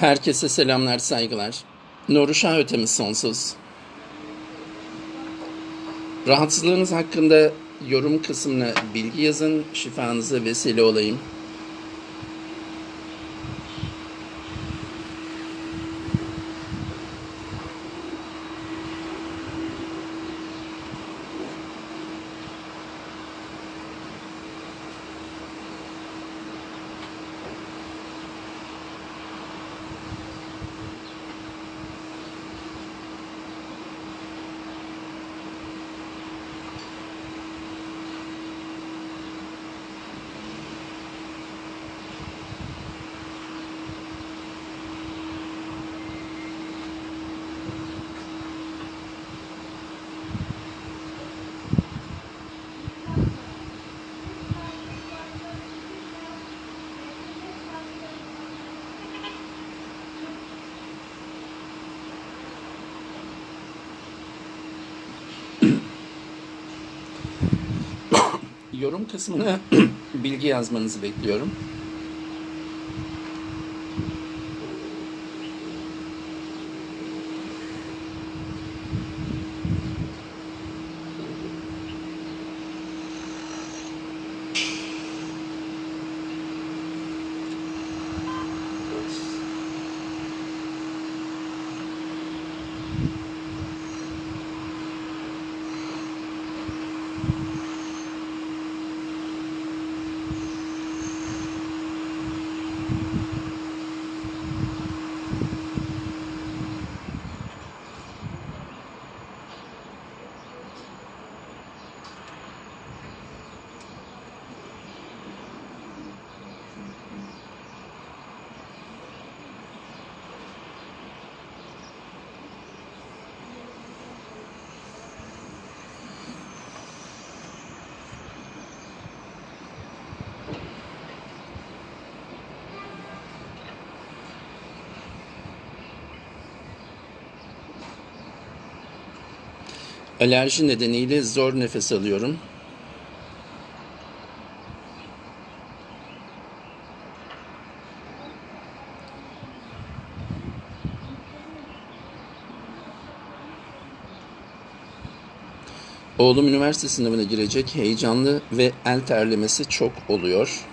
Herkese selamlar, saygılar. Nuru Şah ötemiz sonsuz. Rahatsızlığınız hakkında yorum kısmına bilgi yazın, şifanıza vesile olayım. Yorum kısmına bilgi yazmanızı bekliyorum. Alerji nedeniyle zor nefes alıyorum. Oğlum üniversite sınavına girecek. Heyecanlı ve el terlemesi çok oluyor.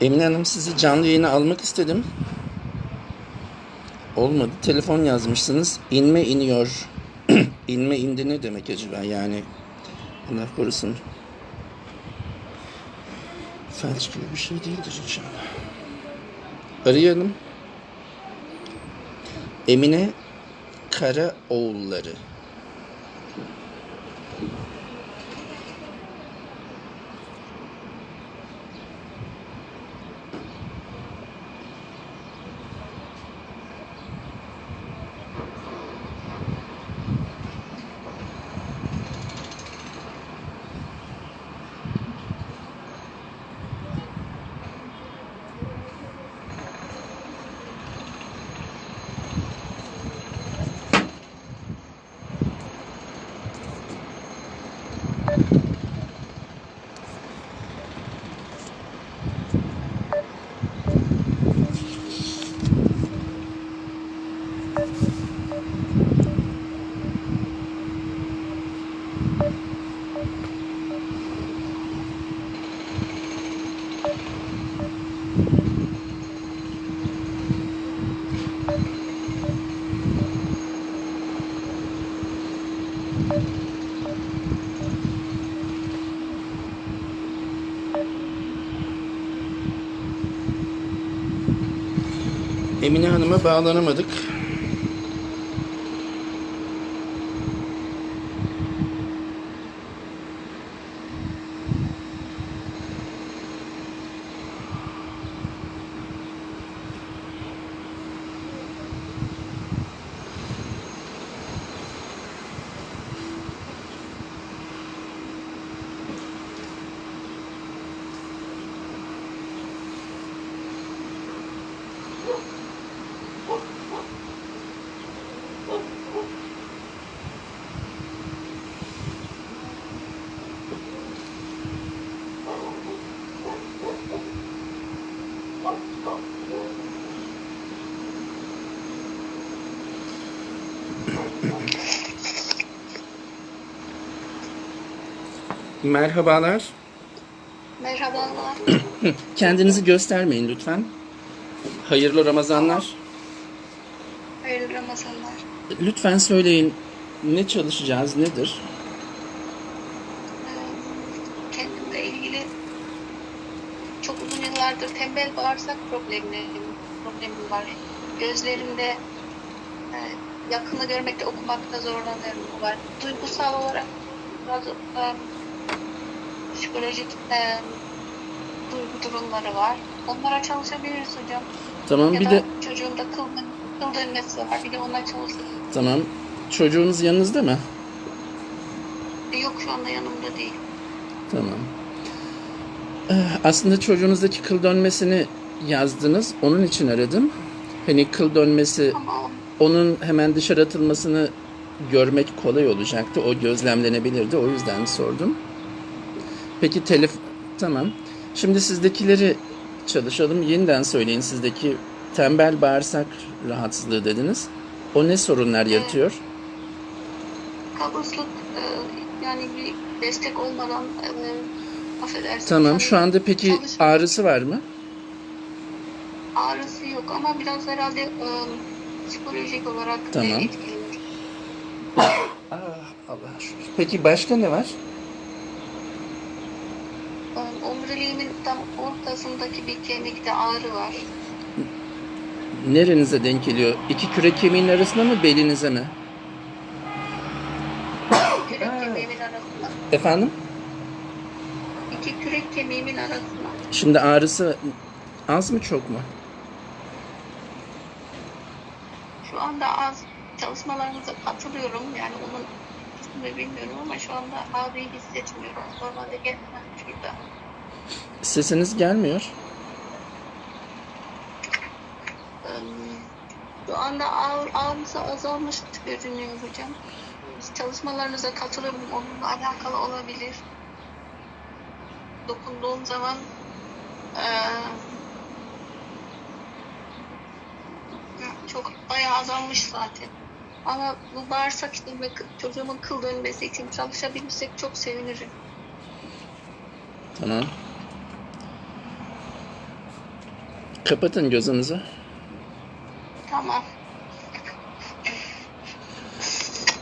Emine Hanım sizi canlı yayına almak istedim. Olmadı. Telefon yazmışsınız. İnme iniyor. İnme indi ne demek acaba yani? Allah korusun. Felç gibi bir şey değildir inşallah. Arayalım. Emine Karaoğulları. Emine Hanım'a bağlanamadık. Merhabalar. Merhabalar. Kendinizi göstermeyin lütfen. Hayırlı Ramazanlar. Hayırlı Ramazanlar. Lütfen söyleyin ne çalışacağız, nedir? Ee, Kendimle ilgili çok uzun yıllardır tembel bağırsak problemlerim, problemim var. Gözlerimde e, yakını görmekte, okumakta zorlanıyorum var. Duygusal olarak biraz e, psikolojik e, duygu durumları var. Onlara çalışabiliriz hocam. Tamam ya bir da de çocuğumda kıl, kıl dönmesi var. Bir de ona çalışırız. tamam. Çocuğunuz yanınızda mı? Yok şu anda yanımda değil. Tamam. Ee, Aslında çocuğunuzdaki kıl dönmesini yazdınız. Onun için aradım. Hani kıl dönmesi Ama onun hemen dışarı atılmasını görmek kolay olacaktı. O gözlemlenebilirdi. O yüzden sordum. Peki telef tamam. Şimdi sizdekileri çalışalım. Yeniden söyleyin sizdeki tembel bağırsak rahatsızlığı dediniz. O ne sorunlar yaratıyor? kabızlık e, yani bir destek olmadan e, affedersiniz. Tamam. Şu anda peki çalışma- ağrısı var mı? ağrısı yok ama biraz herhalde e, psikolojik olarak Tamam. etkileniyor. Ah, Allah şükür. Peki başka ne var? Omuriliğimin tam ortasındaki bir kemikte ağrı var. Nerenize denk geliyor? İki kürek kemiğin arasında mı belinize mi? Kürek kemiğimin arasında. Efendim? İki kürek kemiğimin arasında. Şimdi ağrısı az mı çok mu? Şu anda az çalışmalarınıza katılıyorum. Yani onun ismini bilmiyorum ama şu anda ağrıyı hissetmiyorum. Normalde gelmem şurada. Sesiniz gelmiyor. Şu anda ağır, ağrısı azalmış görünüyor hocam. Çalışmalarınıza katılıyorum. Onunla alakalı olabilir. Dokunduğum zaman eee, çok bayağı azalmış zaten. Ama bu bağırsak için ve çocuğumun kıl dönmesi için çalışabilirsek çok sevinirim. Tamam. Kapatın gözünüzü. Tamam.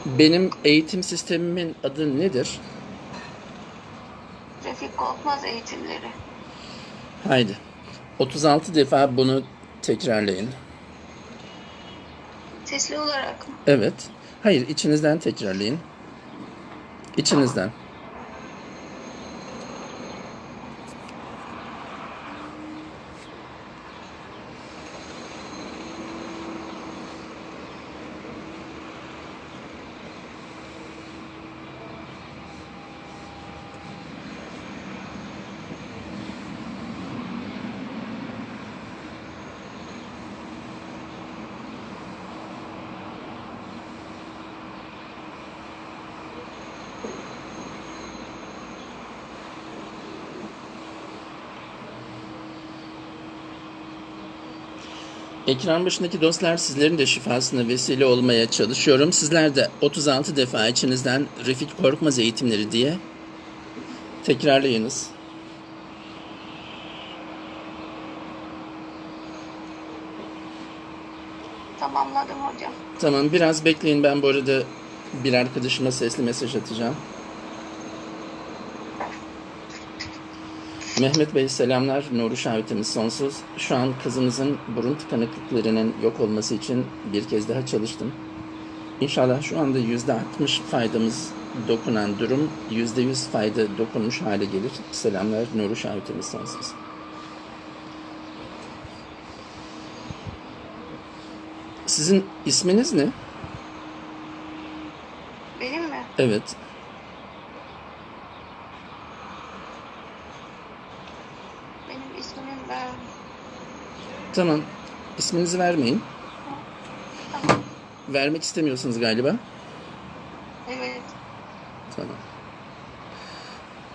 Benim eğitim sistemimin adı nedir? Refik Korkmaz eğitimleri. Haydi. 36 defa bunu tekrarlayın. Sesli olarak mı? Evet. Hayır, içinizden tekrarlayın. İçinizden. Ekran başındaki dostlar sizlerin de şifasına vesile olmaya çalışıyorum. Sizler de 36 defa içinizden Refik Korkmaz eğitimleri diye tekrarlayınız. Tamamladım hocam. Tamam biraz bekleyin ben bu arada bir arkadaşıma sesli mesaj atacağım. Mehmet Bey selamlar. Nuri şahitimiz sonsuz. Şu an kızımızın burun tıkanıklıklarının yok olması için bir kez daha çalıştım. İnşallah şu anda %60 faydamız dokunan durum %100 fayda dokunmuş hale gelir. Selamlar. Nuri şahitimiz sonsuz. Sizin isminiz ne? Benim mi? Evet. İsmim ben. Tamam. İsminizi vermeyin. Tamam. Vermek istemiyorsunuz galiba. Evet. Tamam.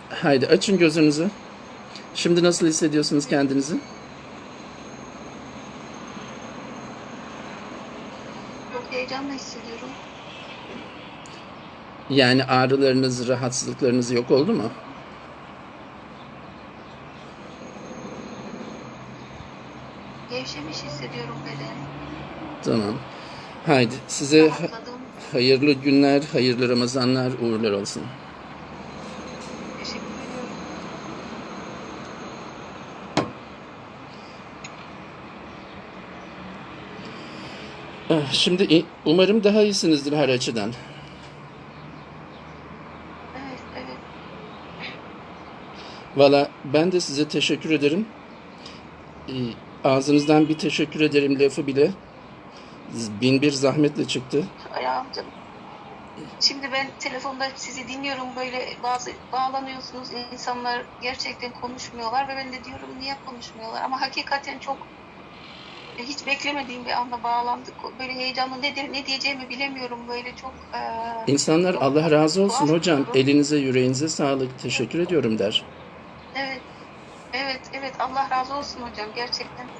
Haydi açın gözünüzü. Şimdi nasıl hissediyorsunuz kendinizi? Çok heyecanlı hissediyorum. Yani ağrılarınız, rahatsızlıklarınız yok oldu mu? Gevşemiş hissediyorum beden. Tamam. Haydi size ha- hayırlı günler, hayırlı Ramazanlar, uğurlar olsun. Ah, Şimdi umarım daha iyisinizdir her açıdan. Evet, evet. Valla ben de size teşekkür ederim. Ağzınızdan bir teşekkür ederim lafı bile bin bir zahmetle çıktı. Ayağım canım. Şimdi ben telefonda sizi dinliyorum böyle bazı bağlanıyorsunuz insanlar gerçekten konuşmuyorlar ve ben de diyorum niye konuşmuyorlar ama hakikaten çok hiç beklemediğim bir anda bağlandık. Böyle heyecanlı ne, de- ne diyeceğimi bilemiyorum böyle çok e, İnsanlar Allah razı olsun hocam durum. elinize yüreğinize sağlık teşekkür ediyorum der. Evet, evet, evet. Allah razı olsun hocam. Gerçekten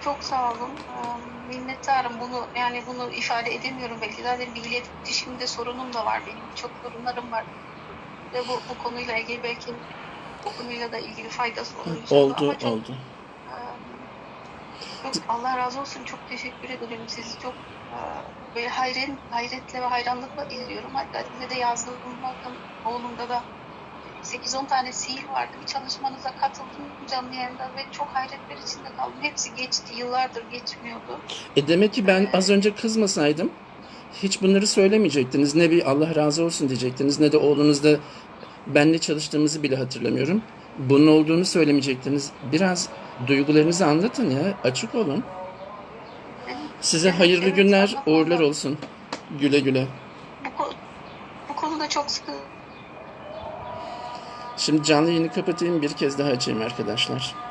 çok sağ olun. Ee, Minnettarım. Bunu yani bunu ifade edemiyorum belki. Zaten bir iletişimde sorunum da var benim. Çok sorunlarım var. Ve bu, bu konuyla ilgili belki bu konuyla da ilgili faydası olur. Oldu Ama çok, oldu. e, çok Allah razı olsun. Çok teşekkür ederim. Sizi çok e, böyle hayren, hayretle ve hayranlıkla izliyorum. Hatta size de yazdım. Bakın oğlumda da 8-10 tane sihir vardı. Bir çalışmanıza katıldım canlı yayında ve çok hayretler içinde kaldım. Hepsi geçti. Yıllardır geçmiyordu. E demek ki ben az önce kızmasaydım hiç bunları söylemeyecektiniz. Ne bir Allah razı olsun diyecektiniz ne de oğlunuzda benle çalıştığımızı bile hatırlamıyorum. Bunun olduğunu söylemeyecektiniz. Biraz duygularınızı anlatın ya. Açık olun. Size Evet, hayırlı evet, günler, uğurlar olsun. Güle güle. Bu, bu konuda çok sıkı Şimdi canlı yayını kapatayım bir kez daha açayım arkadaşlar.